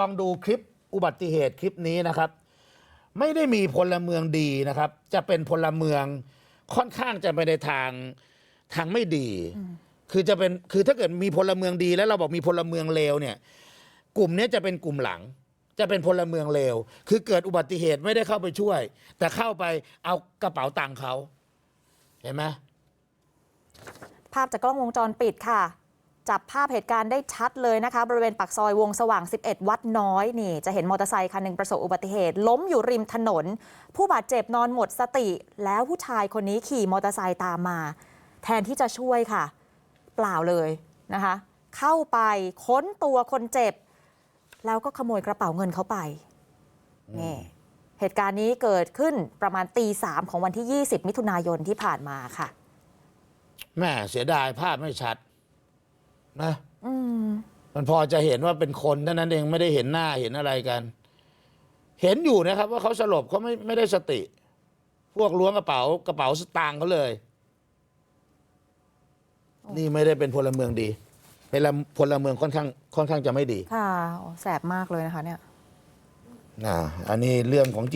ลองดูคลิปอุบัติเหตุคลิปนี้นะครับ ไม่ได้มีพลเมืองดีนะครับ จะเป็นพลเมืองค่อนข้างจะไปในทางทางไม่ดี คือจะเป็นคือถ้าเกิดมีพลเมืองดีแล้วเราบอกมีพลเมืองเลวเนี่ย กลุ่มเนี้ยจะเป็นกลุ่มหลัง จะเป็นพลเมืองเลวคือเกิดอุบัติเหตุไม่ได้เข้าไปช่วย แต่เข้าไปเอากระเป๋าตังค์เขาเห็นไหมภาพจากกล้องวงจรปิดค่ะ จับภาพเหตุการณ์ได้ชัดเลยนะคะ บริเวณปากซอยวงสว่าง 11 วัดน้อยนี่ จะเห็นมอเตอร์ไซคันหนึ่งประสบอุบัติเหตุ ล้มอยู่ริมถนน ผู้บาดเจ็บนอนหมดสติ แล้วผู้ชายคนนี้ขี่มอเตอร์ไซค์ตามมา แทนที่จะช่วยค่ะ เปล่าเลยนะคะ เข้าไปค้นตัวคนเจ็บ แล้วก็ขโมยกระเป๋าเงินเขาไปนี่เหตุการณ์นี้เกิดขึ้นประมาณตีสามของวันที่ 20 มิถุนายนที่ผ่านมาค่ะแม่เสียดายภาพไม่ชัด นะอืมมันพอจะเห็นว่าเป็นคนเท่านั้นเองไม่ได้เห็นหน้าเห็นอะไรกัน เห็นอยู่นะครับ ว่าเขาสลบเขาไม่ไม่ได้สติ พวกล้วงกระเป๋ากระเป๋าสตางค์เขาเลย นี่ไม่ได้เป็นพลเมืองดีเป็นพลเมืองค่อนข้างค่อนข้างจะไม่ดี ค่ะโอ้แสบมากเลยนะคะ เนี่ย อ่า อันนี้เรื่องของ